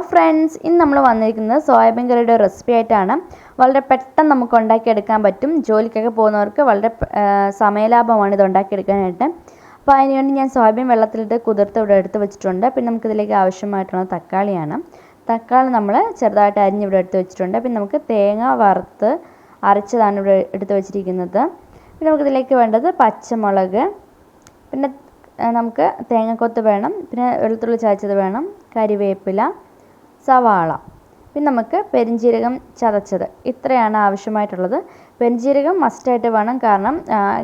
അപ്പോൾ ഫ്രണ്ട്സ് ഇന്ന് നമ്മൾ വന്നിരിക്കുന്നത് സോയാബീൻ കറിയുടെ റെസിപ്പി ആയിട്ടാണ്. വളരെ പെട്ടെന്ന് നമുക്ക് ഉണ്ടാക്കിയെടുക്കാൻ പറ്റും. ജോലിക്കൊക്കെ പോകുന്നവർക്ക് വളരെ സമയലാഭമാണ് ഇത് ഉണ്ടാക്കിയെടുക്കാനായിട്ട്. അപ്പോൾ അതിനുവേണ്ടി ഞാൻ സോയാബീൻ വെള്ളത്തിലിട്ട് കുതിർത്ത് ഇവിടെ എടുത്ത് വെച്ചിട്ടുണ്ട്. പിന്നെ നമുക്കിതിലേക്ക് ആവശ്യമായിട്ടുള്ള തക്കാളിയാണ്. തക്കാളി നമ്മൾ ചെറുതായിട്ട് അരിഞ്ഞ് ഇവിടെ എടുത്ത് വെച്ചിട്ടുണ്ട്. പിന്നെ നമുക്ക് തേങ്ങ വറുത്ത് അരച്ചതാണ് ഇവിടെ എടുത്ത് വെച്ചിരിക്കുന്നത്. പിന്നെ നമുക്കിതിലേക്ക് വേണ്ടത് പച്ചമുളക്. പിന്നെ നമുക്ക് തേങ്ങക്കൊത്ത് വേണം. പിന്നെ വെളുത്തുള്ളി ചായച്ചത് വേണം. കരിവേപ്പില. സവാള. പിന്നെ നമുക്ക് പെരിഞ്ജീരകം ചതച്ചത്. ഇത്രയാണ് ആവശ്യമായിട്ടുള്ളത്. പെരിഞ്ജീരകം മസ്റ്റായിട്ട് വേണം. കാരണം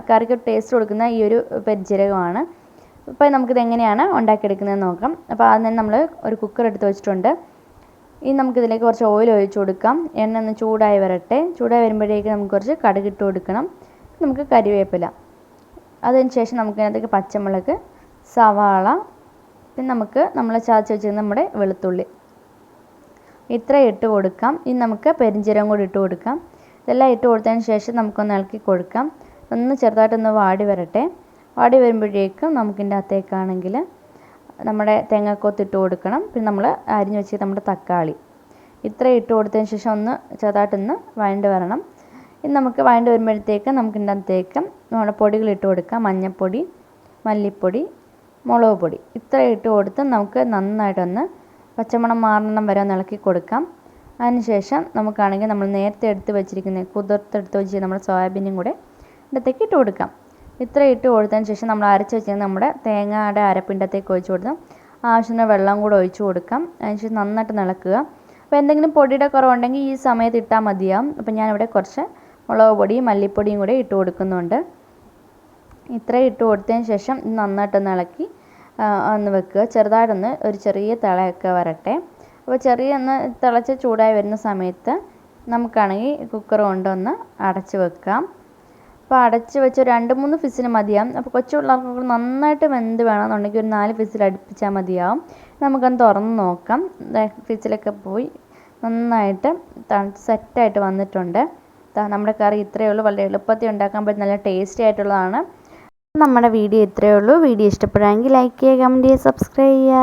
കറിക്ക് ടേസ്റ്റ് കൊടുക്കുന്ന ഈ ഒരു പെരിഞ്ജീരകമാണ് അപ്പോൾ നമുക്കിത് എങ്ങനെയാണ് ഉണ്ടാക്കിയെടുക്കുന്നതെന്ന് നോക്കാം. അപ്പോൾ ആദ്യം നമ്മൾ ഒരു കുക്കർ എടുത്ത് വെച്ചിട്ടുണ്ട്. ഇനി നമുക്കിതിലേക്ക് കുറച്ച് ഓയിൽ ഒഴിച്ച് കൊടുക്കാം. എണ്ണ ഒന്ന് ചൂടായി വരട്ടെ. ചൂടായി വരുമ്പോഴേക്ക് നമുക്ക് കുറച്ച് കടുകിട്ട് കൊടുക്കണം. നമുക്ക് കരിവേപ്പില. അതിന് ശേഷം നമുക്ക് അതിനകത്തേക്ക് പച്ചമുളക് സവാള പിന്നെ നമുക്ക് നമ്മൾ ചതച്ച് വെച്ചിരുന്ന നമ്മുടെ വെളുത്തുള്ളി. ഇത്ര ഇട്ട് കൊടുക്കാം. ഇനി നമുക്ക് പെരിഞ്ചീരകം കൂടി ഇട്ട് കൊടുക്കാം. ഇതെല്ലാം ഇട്ട് കൊടുത്തതിന് ശേഷം നമുക്കൊന്ന് ഇളക്കി കൊടുക്കാം. ഒന്ന് ചെറുതായിട്ടൊന്ന് വാടി വരട്ടെ. വാടി വരുമ്പോഴേക്കും നമുക്കിന്റെ അകത്തേക്കാണെങ്കിൽ നമ്മുടെ തേങ്ങാക്കൊത്ത് ഇട്ട് കൊടുക്കണം. പിന്നെ നമ്മൾ അരിഞ്ഞ് വെച്ച് നമ്മുടെ തക്കാളി. ഇത്ര ഇട്ട് കൊടുത്തതിന് ശേഷം ഒന്ന് ചെറുതായിട്ടൊന്ന് വഴണ്ട് വരണം. ഇനി നമുക്ക് വഴണ്ട് വരുമ്പോഴത്തേക്ക് നമുക്ക് അകത്തേക്ക് നമ്മുടെ പൊടികൾ ഇട്ട് കൊടുക്കാം. മഞ്ഞൾപ്പൊടി മല്ലിപ്പൊടി മുളക് പൊടി. ഇത്ര ഇട്ട് കൊടുത്ത് നമുക്ക് നന്നായിട്ടൊന്ന് പച്ചമണം മാറണം വരെ ഒന്ന് ഇളക്കി കൊടുക്കാം. അതിനുശേഷം നമുക്കാണെങ്കിൽ നമ്മൾ നേരത്തെ എടുത്ത് വെച്ചിരിക്കുന്ന കുതിർത്തെടുത്ത് വെച്ച് നമ്മുടെ സോയാബീനും കൂടെ ഇടത്തേക്ക് ഇട്ട് കൊടുക്കാം. ഇത്ര ഇട്ട് കൊടുത്തതിന് ശേഷം നമ്മൾ അരച്ച് വെച്ചിരുന്ന നമ്മുടെ തേങ്ങയുടെ അരപ്പിണ്ടത്തേക്ക് ഒഴിച്ച് കൊടുക്കാം. ആവശ്യത്തിന് വെള്ളം കൂടെ ഒഴിച്ച് കൊടുക്കാം. അതിനുശേഷം നന്നായിട്ട് നിളക്കുക അപ്പോൾ എന്തെങ്കിലും പൊടിയുടെ കുറവുണ്ടെങ്കിൽ ഈ സമയത്ത് ഇട്ടാൽ മതിയാവും. അപ്പോൾ ഞാനിവിടെ കുറച്ച് മുളക് പൊടിയും മല്ലിപ്പൊടിയും കൂടെ ഇട്ട് കൊടുക്കുന്നുണ്ട്. ഇത്രയും ഇട്ട് കൊടുത്തതിന് ശേഷം നന്നായിട്ടൊന്ന് ഇളക്കി ഒന്ന് വെക്കുക. ചെറുതായിട്ടൊന്ന് ഒരു ചെറിയ തിളയൊക്കെ വരട്ടെ. അപ്പോൾ ചെറിയ ഒന്ന് തിളച്ച് ചൂടായി വരുന്ന സമയത്ത് നമുക്കാണെങ്കിൽ കുക്കർ കൊണ്ടൊന്ന് അടച്ച് വെക്കാം. അപ്പോൾ അടച്ച് വെച്ച് രണ്ട് മൂന്ന് ഫിസിന് മതിയാവും. അപ്പോൾ കൊച്ചു പിള്ളേർക്ക് നന്നായിട്ട് വെന്ത് വേണമെന്നുണ്ടെങ്കിൽ ഒരു നാല് ഫിസിൽ അടുപ്പിച്ചാൽ മതിയാവും. നമുക്കൊന്ന് തുറന്ന് നോക്കാം. ഫിസിലൊക്കെ പോയി. നന്നായിട്ട് സെറ്റായിട്ട് വന്നിട്ടുണ്ട്. നമ്മുടെ കറി ഇത്രയേ ഉള്ളൂ. വളരെ എളുപ്പത്തിൽ ഉണ്ടാക്കാൻ പറ്റും. നല്ല ടേസ്റ്റി ആയിട്ടുള്ളതാണ്. നമ്മുടെ വീഡിയോ ഇത്രയേ ഉള്ളൂ. വീഡിയോ ഇഷ്ടപ്പെടുകയാണെങ്കിൽ ലൈക്ക് ചെയ്യുക കമന്റ് ചെയ്യുക സബ്സ്ക്രൈബ് ചെയ്യുക.